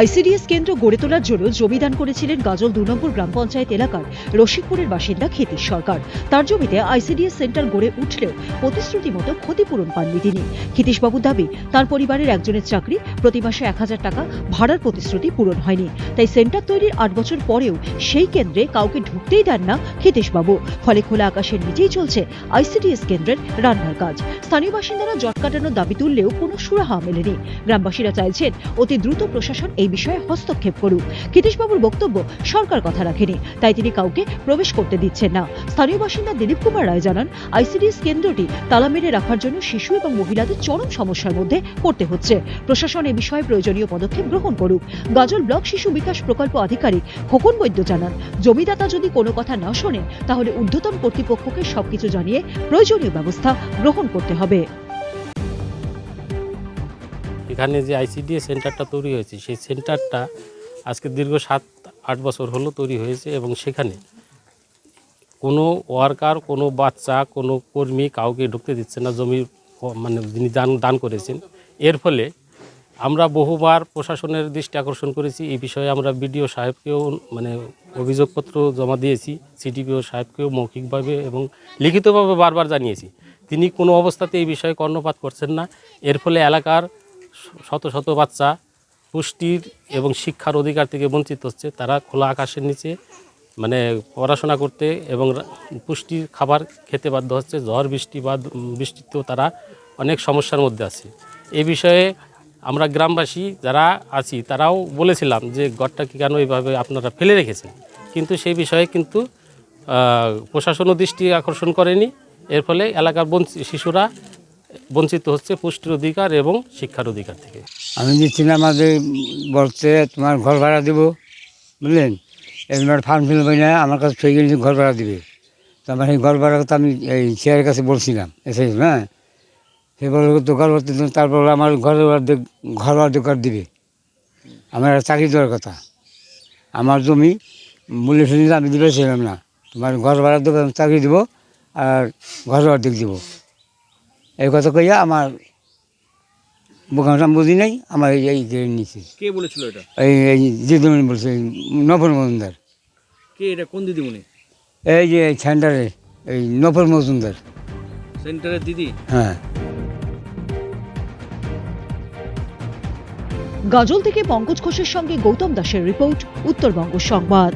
ICDS কেন্দ্র গড়ে তোলার জন্য জমিদান করেছিলেন গাজল দু নম্বর গ্রাম পঞ্চায়েত এলাকার রসিকপুরের বাসিন্দা ক্ষিতীশ সরকার। তার জমিতে আইসিডিএস সেন্টার গড়ে উঠলেও প্রতিশ্রুতি মতো ক্ষতিপূরণ পাননি তিনি। ক্ষিতীশবাবুর দাবি, তার পরিবারের একজনের চাকরি প্রতি মাসে এক হাজার টাকা ভাড়ার প্রতিশ্রুতি পূরণ হয়নি। তাই সেন্টার তৈরির আট বছর পরেও সেই কেন্দ্রে কাউকে ঢুকতেই দেন না ক্ষিতীশবাবু। ফলে খোলা আকাশের নিচেই চলছে আইসিডিএস কেন্দ্রের রান্নার কাজ। স্থানীয় বাসিন্দারা জট কাটানোর দাবি তুললেও কোনো সুরাহা মেলেনি। গ্রামবাসীরা চাইছেন অতি দ্রুত প্রশাসন এই বিষয়ে হস্তক্ষেপ করুক। ক্ষিতীশবাবুর বক্তব্য সরকার কথা রাখেনি, তাই তিনি কাউকে প্রবেশ করতে দিচ্ছেন না। স্থানীয় বাসিন্দা দিলীপ কুমার রায় জানান, আইসিডিএস কেন্দ্রটি তালা মেরে রাখার জন্য শিশু এবং মহিলাদের চরম সমস্যার মধ্যে পড়তে হচ্ছে। প্রশাসন এ বিষয়ে প্রয়োজনীয় পদক্ষেপ গ্রহণ করুক। গাজল ব্লক শিশু বিকাশ প্রকল্প আধিকারিক খোকন বৈদ্য জানান, জমিদাতা যদি কোনো কথা না শোনেন, তাহলে ঊর্ধ্বতন কর্তৃপক্ষকে সবকিছু জানিয়ে প্রয়োজনীয় ব্যবস্থা গ্রহণ করতে হবে। এখানে যে আইসিডিএ সেন্টারটা তৈরি হয়েছে, সেই সেন্টারটা আজকে দীর্ঘ সাত, আট বছর হলো তৈরি হয়েছে এবং সেখানে কোনো ওয়ার্কার, কোনো বাচ্চা, কোনো কর্মী কাউকে ঢুকতে দিচ্ছে না, জমি মানে যিনি দান দান করেছেন। এর ফলে আমরা বহুবার প্রশাসনের দৃষ্টি আকর্ষণ করেছি। এই বিষয়ে আমরা বিডিও সাহেবকেও মানে অভিযোগপত্র জমা দিয়েছি, সিডিপিও সাহেবকেও মৌখিকভাবে এবং লিখিতভাবে বারবার জানিয়েছি। তিনি কোনো অবস্থাতে এই বিষয়ে কর্ণপাত করছেন না। এর ফলে এলাকার শত শত বাচ্চা পুষ্টির এবং শিক্ষার অধিকার থেকে বঞ্চিত হচ্ছে। তারা খোলা আকাশের নিচে মানে পড়াশোনা করতে এবং পুষ্টির খাবার খেতে বাধ্য হচ্ছে। ঝড়, বৃষ্টি বা বৃষ্টিতেও তারা অনেক সমস্যার মধ্যে আছে। এই বিষয়ে আমরা গ্রামবাসী যারা আছি, তারাও বলেছিলাম যে ঘরটাকে কেন এইভাবে আপনারা ফেলে রেখেছেন। কিন্তু সেই বিষয়ে কিন্তু প্রশাসনও দৃষ্টি আকর্ষণ করেনি। এর ফলে এলাকার বঞ্চি- শিশুরা বঞ্চিত হচ্ছে পুষ্টির অধিকার এবং শিক্ষার অধিকার থেকে। আমি দিচ্ছি না আমাদের বলতে তোমার ঘর ভাড়া দেবো বুঝলেন? এবার ফার্ম ফিল বই না আমার কাছে সেই জিনিস ঘর ভাড়া দিবে। তো আমার এই ঘর ভাড়া কথা আমি এই চেয়ারের কাছে বলছিলাম এসে হ্যাঁ? সে বলল তো ঘর তারপর আমার ঘর ঘর দোকান দিবে। আমার চাকরি দেওয়ার কথা। আমার জমি মূল্য শুনে আমি দিবেছিলাম না। তোমার ঘর ভাড়া দেবো চাকরি দেবো আর ঘর দিক দেবো। এই কথা কইয়া আমার বোকামটা বুঝি নাই আমার এই এই কেড়ে নিচ্ছে কে বলেছিল এটা? এই এই দিদিমণি বলছে নফর মজুমদার। কে এটা? কোন দিদিমণি? এই যে সেন্টারে এই নফর মজুমদার। সেন্টারের দিদি? হ্যাঁ। গাজল থেকে পঙ্কজ ঘোষের সঙ্গে গৌতম দাসের রিপোর্ট উত্তরবঙ্গ সংবাদ।